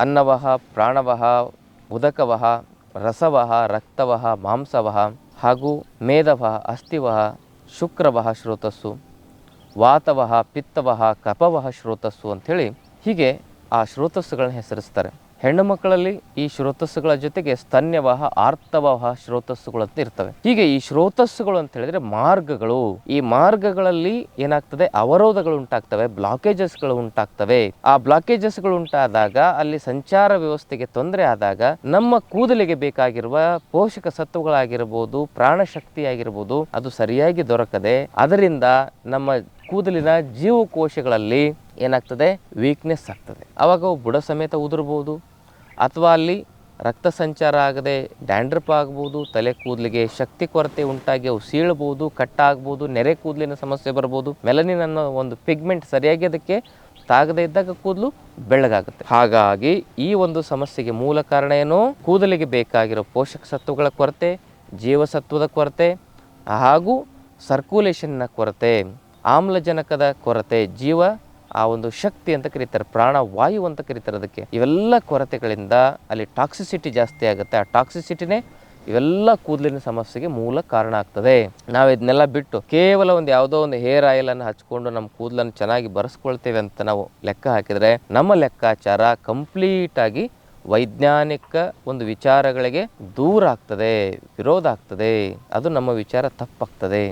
ಅನ್ನವಹ, ಪ್ರಾಣವಹ, ಉದಕವಹ, ರಸವಹ, ರಕ್ತವಹ, ಮಾಂಸವಹ ಹಾಗೂ ಮೇಧವಹ ಅಸ್ಥಿವಹ, ಶುಕ್ರವಹ ಶ್ರೋತಸ್ಸು, ವಾತವಹ, ಪಿತ್ತವಹ, ಕಪವಹ ಶ್ರೋತಸ್ಸು ಅಂಥೇಳಿ ಹೀಗೆ ಆ ಶ್ರೋತಸ್ಸುಗಳನ್ನ ಹೆಸರಿಸ್ತಾರೆ. ಹೆಣ್ಣು ಮಕ್ಕಳಲ್ಲಿ ಈ ಶ್ರೋತಸ್ಸುಗಳ ಜೊತೆಗೆ ಸ್ತನ್ಯವಾಹ, ಆರ್ತವಾಹ ಶ್ರೋತಸ್ಸುಗಳು ಅಂತ ಇರ್ತವೆ. ಹೀಗೆ ಈ ಶ್ರೋತಸ್ಸುಗಳು ಅಂತ ಹೇಳಿದ್ರೆ ಮಾರ್ಗಗಳು. ಈ ಮಾರ್ಗಗಳಲ್ಲಿ ಏನಾಗ್ತದೆ? ಅವರೋಧಗಳು ಉಂಟಾಗ್ತವೆ, ಬ್ಲಾಕೇಜಸ್ಗಳು ಉಂಟಾಗ್ತವೆ. ಆ ಬ್ಲಾಕೇಜಸ್ಗಳು ಉಂಟಾದಾಗ, ಅಲ್ಲಿ ಸಂಚಾರ ವ್ಯವಸ್ಥೆಗೆ ತೊಂದರೆ ಆದಾಗ, ನಮ್ಮ ಕೂದಲಿಗೆ ಬೇಕಾಗಿರುವ ಪೋಷಕ ಸತ್ವಗಳಾಗಿರ್ಬೋದು ಪ್ರಾಣಶಕ್ತಿ ಆಗಿರ್ಬೋದು ಅದು ಸರಿಯಾಗಿ ದೊರಕದೆ, ಅದರಿಂದ ನಮ್ಮ ಕೂದಲಿನ ಜೀವಕೋಶಗಳಲ್ಲಿ ಏನಾಗ್ತದೆ? ವೀಕ್ನೆಸ್ ಆಗ್ತದೆ. ಆವಾಗ ಅವು ಬುಡ ಸಮೇತ ಉದುರ್ಬೋದು. ಅಥವಾ ಅಲ್ಲಿ ರಕ್ತ ಸಂಚಾರ ಆಗದೆ ಡ್ಯಾಂಡ್ರಪ್ ಆಗ್ಬೋದು, ತಲೆ ಕೂದಲಿಗೆ ಶಕ್ತಿ ಕೊರತೆ ಉಂಟಾಗಿ ಅವು ಸೀಳ್ಬೋದು ಕಟ್ಟಾಗ್ಬೋದು, ನೆರೆ ಕೂದಲಿನ ಸಮಸ್ಯೆ ಬರ್ಬೋದು. ಮೆಲನಿನ್ ಅನ್ನೋ ಒಂದು ಪಿಗ್ಮೆಂಟ್ ಸರಿಯಾಗಿ ಅದಕ್ಕೆ ತಾಗದೇ ಇದ್ದಾಗ ಕೂದಲು ಬೆಳ್ಳಗಾಗುತ್ತೆ. ಹಾಗಾಗಿ ಈ ಒಂದು ಸಮಸ್ಯೆಗೆ ಮೂಲ ಕಾರಣ ಏನು? ಕೂದಲಿಗೆ ಬೇಕಾಗಿರೋ ಪೋಷಕ ಸತ್ವಗಳ ಕೊರತೆ, ಜೀವಸತ್ವದ ಕೊರತೆ, ಹಾಗೂ ಸರ್ಕ್ಯುಲೇಷನ್ನ ಕೊರತೆ. ಆಮ್ಲಜನಕದ ಕೊರತೆ, ಜೀವ, ಆ ಒಂದು ಶಕ್ತಿ ಅಂತ ಕರೀತಾರೆ ಪ್ರಾಣವಾಯು ಅಂತ ಕರೀತಾರೆ ಅದಕ್ಕೆ. ಇವೆಲ್ಲ ಕೊರತೆಗಳಿಂದ ಅಲ್ಲಿ ಟಾಕ್ಸಿಸಿಟಿ ಜಾಸ್ತಿ ಆಗುತ್ತೆ. ಆ ಟಾಕ್ಸಿಸಿಟಿನೇ ಇವೆಲ್ಲ ಕೂದಲಿನ ಸಮಸ್ಯೆಗೆ ಮೂಲ ಕಾರಣ ಆಗ್ತದೆ. ನಾವು ಇದನ್ನೆಲ್ಲ ಬಿಟ್ಟು ಕೇವಲ ಒಂದು ಯಾವುದೋ ಒಂದು ಹೇರ್ ಆಯಿಲ್ ಅನ್ನು ಹಚ್ಕೊಂಡು ನಮ್ಮ ಕೂದಲನ್ನು ಚೆನ್ನಾಗಿ ಬರೆಸ್ಕೊಳ್ತೇವೆ ಅಂತ ನಾವು ಲೆಕ್ಕ ಹಾಕಿದರೆ ನಮ್ಮ ಲೆಕ್ಕಾಚಾರ ಕಂಪ್ಲೀಟ್ ಆಗಿ ವೈಜ್ಞಾನಿಕ ಒಂದು ವಿಚಾರಗಳಿಗೆ ದೂರ ಆಗ್ತದೆ, ವಿರೋಧ ಆಗ್ತದೆ. ಅದು ನಮ್ಮ ವಿಚಾರ ತಪ್ಪಾಗ್ತದೆ.